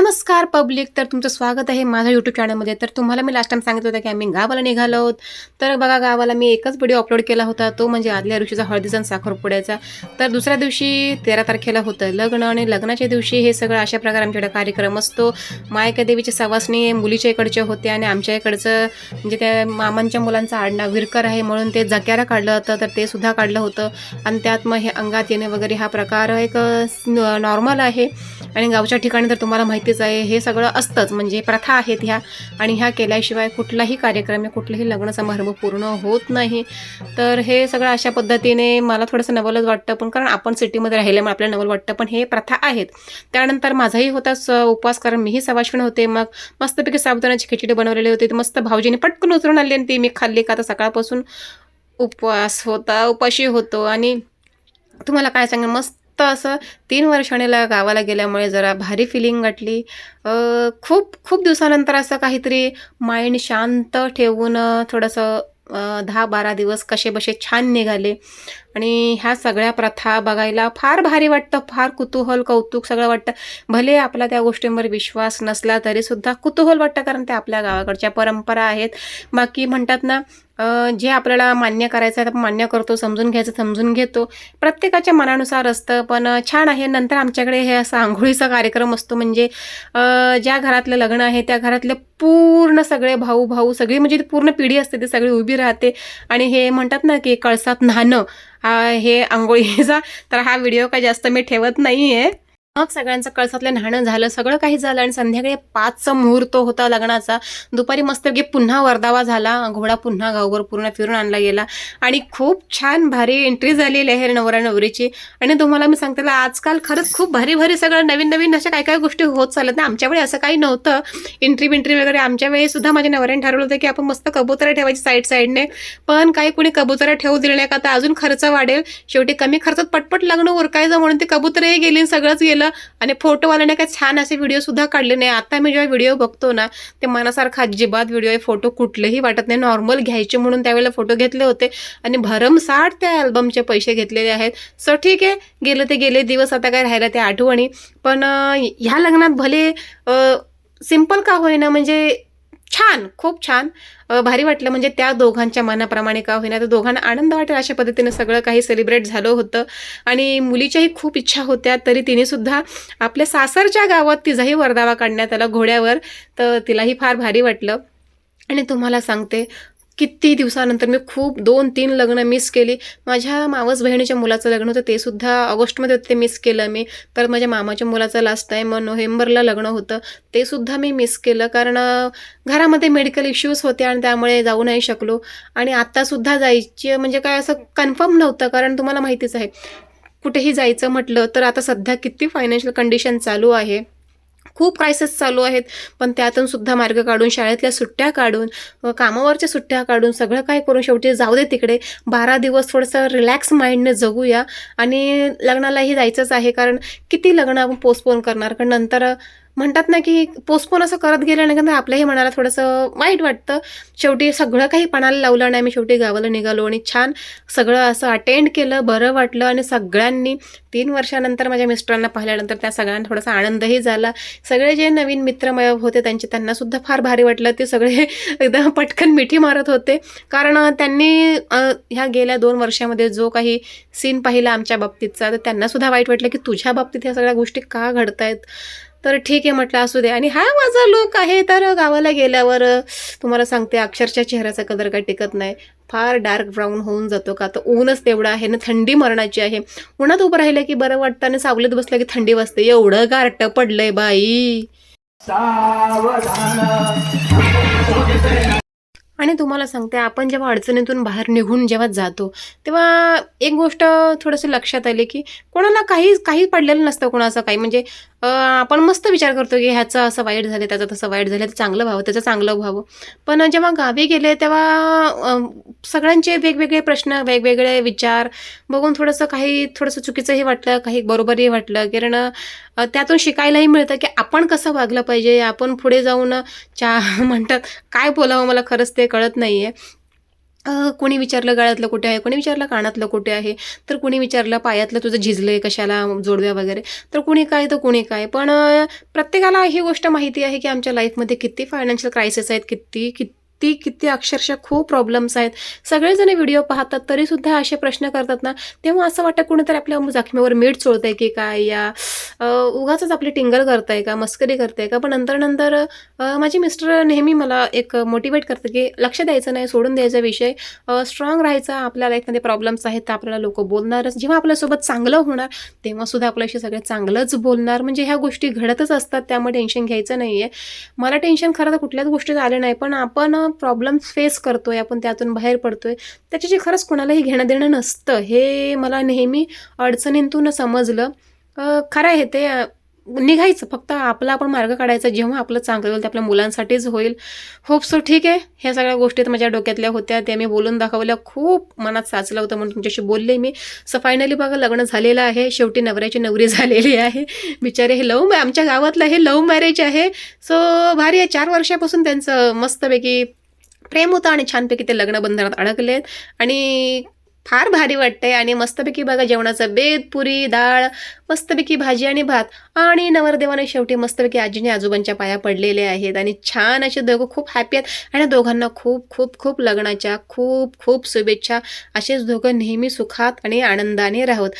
नमस्कार पब्लिक तर तुमचं स्वागत आहे माझ्या यूट्यूब चॅनलमध्ये तर तुम्हाला मी लास्ट टाइम सांगितलं होतं की आम्ही गावाला निघालो आहोत. तर बघा गावाला मी एकच व्हिडिओ अपलोड केला होता. तो म्हणजे आदल्या दिवशीचा हळदीचा आणि साखरपुड्याचा तर दुसऱ्या दिवशी तेरा तारखेला होतं. लग्न आणि लग्नाच्या दिवशी हे सगळं अशा प्रकारे आमच्याकडे कार्यक्रम असतो. मायका देवीची सवासणी मुलीच्या इकडचे होते आणि आमच्या इकडचं म्हणजे त्या मामांच्या मुलांचं आडनाव विरकर आहे म्हणून ते जक्यारा काढलं होतं. तर ते सुद्धा काढलं होतं. आणि त्यात मग हे अंगात येणे वगैरे हा प्रकार एक नॉर्मल आहे. आणि गावच्या ठिकाणी तर तुम्हाला माहितीच आहे हे सगळं असतंच. म्हणजे प्रथा आहेत ह्या. आणि ह्या केल्याशिवाय कुठलाही कार्यक्रम या कुठलाही लग्न समारंभ पूर्ण होत नाही. तर हे सगळं अशा पद्धतीने मला थोडंसं नवलच वाटतं. पण कारण आपण सिटीमध्ये राहिल्यामुळे आपल्याला नवल वाटतं. पण हे प्रथा आहेत. त्यानंतर माझाही होता स उपवास कारण मीही सवाशिण होते. मग मस्तपैकी साबुदाण्याची खिचडी बनवलेली होती. मस्त भाऊजीने पटकन उतरून आली आणि ती मी खाल्ली. का तर सकाळपासून उपवास होता उपाशी होतो. आणि तुम्हाला काय सांगा मस्त असं तीन वर्षाने गावाला गेल्यामुळे जरा भारी फिलिंग वाटली. खूप खूप दिवसानंतर असं काहीतरी माइंड शांत ठेवून थोडंसं दहा बारा दिवस कसे बसे छान निघाले. आणि ह्या सगळ्या प्रथा बघायला फार भारी वाटतं फार कुतूहल कौतुक सगळं वाटतं. भले आपला त्या गोष्टींवर विश्वास नसला तरीसुद्धा कुतूहल वाटतं कारण ते आपल्या गावाकडच्या परंपरा आहेत. बाकी म्हणतात ना जे आपल्याला मान्य करायचं आहे आपण मान्य करतो समजून घ्यायचं समजून घेतो. प्रत्येकाच्या मनानुसार असतं पण छान आहे. नंतर आमच्याकडे हे असं आंघोळीचा कार्यक्रम असतो म्हणजे ज्या घरातलं लग्न आहे त्या घरातले पूर्ण सगळे भाऊ भाऊ सगळी म्हणजे पूर्ण पिढी असते ती सगळी उभी राहते. आणि हे म्हणतात ना की कळसात न्हाणं हा हे आंघोळीचा तर हा व्हिडिओ काय जास्त मी ठेवत नाही आहे मग सगळ्यांचं कळसातलं न्हाणं झालं सगळं काही झालं आणि संध्याकाळी पाचचा मुहूर्त होता लग्नाचा. दुपारी मस्तपैकी पुन्हा वर्धावा झाला घोडा पुन्हा गावभर पूर्ण फिरून आणला गेला आणि खूप छान भारी एंट्री झालेली आहे नवरा नवरीची. आणि तुम्हाला मी सांगते आजकाल खरंच खूप भारी भारी सगळं नवीन नवीन अशा काय काय गोष्टी होत चालत ना. आमच्या वेळी असं काही नव्हतं. एंट्री बिंट्री वगैरे आमच्या वेळी सुद्धा माझ्या नवऱ्याने ठरवलं होतं की आपण मस्त कबुतरं ठेवायची साईड साईडने पण काही कुणी कबुतरं ठेवू दिले नाही का तर अजून खर्च वाढेल. शेवटी कमी खर्चात पटपट लग्न उरकायचं म्हणून ते कबुतरही गेली सगळंच गेलं. आणि फोटोवाल्याने काय छान असे व्हिडिओसुद्धा काढले नाही. आता मी जेव्हा व्हिडिओ बघतो ना ते मनासारखा अजिबात व्हिडिओ फोटो कुठलेही वाटत नाही. नॉर्मल घ्यायचे म्हणून त्यावेळेला फोटो घेतले होते. आणि भरमसाठ त्या अल्बमचे पैसे घेतलेले आहेत. सो ठीक आहे. गेले ते गेले दिवस आता काय राहिला ते आठवणी. पण ह्या लग्नात भले सिंपल का होईना म्हणजे छान खूप छान. भारी वाटलं म्हणजे त्या दोघांच्या मनाप्रमाणे का होईना. तर दोघांना आनंद वाटेल अशा पद्धतीनं सगळं काही सेलिब्रेट झालं होतं. आणि मुलीच्याही खूप इच्छा होत्या तरी तिने सुद्धा आपल्या सासरच्या गावात तिचाही वरदावा काढण्यात आला घोड्यावर. तर तिलाही फार भारी वाटलं. आणि तुम्हाला सांगते किती दिवसानंतर मी खूप दोन तीन लग्न मिस केली. माझ्या मावस बहिणीच्या मुलाचं लग्न होतं ते सुद्धा ऑगस्टमध्ये होते ते मिस केलं मी. तर माझ्या मामाच्या मुलाचं लास्ट टाईम नोव्हेंबरला लग्न होतं ते सुद्धा मी मिस केलं. कारण घरामध्ये मेडिकल इश्यूज होते आणि त्यामुळे जाऊ नाही शकलो. आणि आत्तासुद्धा जायची म्हणजे काय असं कन्फर्म नव्हतं कारण तुम्हाला माहितीच आहे. कुठेही जायचं म्हटलं तर आता सध्या किती फायनान्शियल कंडिशन चालू आहे. खूप क्रायसिस चालू आहेत. पण त्यातून सुद्धा मार्ग काढून शाळेतल्या सुट्ट्या काढून कामावरच्या सुट्ट्या काढून सगळं काय करून शेवटी जाऊ दे तिकडे. बारा दिवस थोडंसं रिलॅक्स माइंडने जगूया. आणि लग्नालाही जायचंच आहे. कारण किती लग्न आपण पोस्टपोन करणार? कारण नंतर म्हणतात ना की पोस्टपोन असं करत गेल्यानंतर आपल्याही मनाला थोडंसं वाईट वाटतं. शेवटी सगळं काही पणाला लावलं नाही आम्ही शेवटी गावाला निघालो आणि छान सगळं असं अटेंड केलं बरं वाटलं आणि सगळ्यांनी तीन वर्षानंतर माझ्या मिस्टरांना पाहिल्यानंतर त्या सगळ्यांना थोडासा आनंदही झाला. सगळे जे नवीन मित्रमय होते त्यांचे त्यांना सुद्धा फार भारी वाटलं. ते सगळे एकदम पटकन मिठी मारत होते. कारण त्यांनी ह्या गेल्या दोन वर्षामध्ये जो काही सीन पाहिला आमच्या बाबतीतचा तर त्यांना सुद्धा वाईट वाटलं की तुझ्या बाबतीत ह्या सगळ्या गोष्टी का घडत आहेत तर ठीक आहे म्हटलं असू दे. आणि हा माझा लोक आहे तर गावाला गेल्यावर तुम्हाला सांगते अक्षरशः चेहऱ्याचा कलर काही टिकत नाही. फार डार्क ब्राऊन होऊन जातो का? तर ऊनच तेवढं आहे ना थंडी मरणाची आहे. उन्हात उभं राहिलं की बरं वाटतं आणि सावलीत बसलं की थंडी वाजते. एवढं गारटं पडलंय बाई. आणि तुम्हाला सांगते आपण जेव्हा अडचणीतून बाहेर निघून जेव्हा जातो तेव्हा एक गोष्ट थोडंसं लक्षात आली की कोणाला काही काही पडलेलं नसतं कोणाचं काही. म्हणजे आपण मस्त विचार करतो की ह्याचं असं वाईट झालं त्याचं तसं वाईट झालं तर चांगलं व्हावं त्याचं चांगलं व्हावं. पण जेव्हा गावी गेले तेव्हा सगळ्यांचे वेगवेगळे प्रश्न वेगवेगळे विचार बघून थोडंसं काही थोडंसं चुकीचंही वाटलं काही बरोबरही वाटलं. कारण त्यातून शिकायलाही मिळतं की आपण कसं वागलं पाहिजे आपण पुढे जाऊन चा म्हणतात काय बोलावं मला खरंच ते कळत नाही आहे कोणी विचारलं गळ्यातलं कुठे आहे कोणी विचारलं कानातलं कुठे आहे तर कोणी विचारलं पायातलं तुझं झिजलं आहे कशाला जोडव्या वगैरे तर कुणी काय तर कुणी काय. पण प्रत्येकाला ही गोष्ट माहिती आहे की आमच्या लाईफमध्ये किती फायनान्शियल क्रायसिस आहेत किती किती किती अक्षरशः खूप प्रॉब्लेम्स आहेत. सगळेजण व्हिडिओ पाहतात तरीसुद्धा असे प्रश्न करतात ना तेव्हा असं वाटतं कुणीतरी आपल्या जखमेवर मीठ चोळतंय की काय या उगाच आपली टिंगल करताय का मस्करी करताय का पण नंतर नंतर माझे मिस्टर नेहमी मला एक मोटिवेट करतं की लक्ष द्यायचं नाही सोडून द्यायचा विषय. स्ट्रॉंग राहायचा आपल्या लाईफमध्ये प्रॉब्लेम्स आहेत तर आपल्याला लोक बोलणारच. जेव्हा आपल्यासोबत चांगलं होणार तेव्हासुद्धा आपल्याशी सगळे चांगलंच बोलणार. म्हणजे ह्या गोष्टी घडतच असतात त्यामुळे टेन्शन घ्यायचं नाही आहे मला टेन्शन खरं तर कुठल्याच गोष्टीत आलं नाही पण आपण प्रॉब्लेम्स फेस करतोय आपण त्यातून बाहेर पडतोय त्याच्याशी खरंच कोणालाही घेणं देणं नसतं. हे मला नेहमी अडचणींतून समजलं. खरं आहे ते निघायचं. फक्त आपला आपण मार्ग काढायचा जेव्हा आपलं चांगलं होईल ते आपल्या मुलांसाठीच होईल. होप सो ठीक आहे. ह्या सगळ्या गोष्टी तर माझ्या डोक्यातल्या होत्या. त्या मी बोलून दाखवल्या. खूप मनात साचलं होतं म्हणून तुमच्याशी बोलले मी. सो फायनली बघा लग्न झालेलं आहे. शेवटी नवऱ्याची नवरी झालेली आहे. बिचारे हे लव आमच्या गावातलं हे लव्ह मॅरेज आहे. सो भारी आहे. चार वर्षापासून त्यांचं मस्तपैकी प्रेम होतं आणि छानपैकी ते लग्नबंधनात अडकलेत. आणि फार भारी वाटतंय. आणि मस्तपैकी बघा जेवणाचं बेद पुरी डाळ मस्तपैकी भाजी आणि भात. आणि नवरदेवाने शेवटी मस्तपैकी आजीने आजोबांच्या पाया पडलेले आहेत. आणि छान असे दोघं खूप हॅपी आहेत. आणि दोघांना खूप खूप खूप लग्नाच्या खूप खूप शुभेच्छा. असेच दोघं नेहमी सुखात आणि आनंदाने राहोत.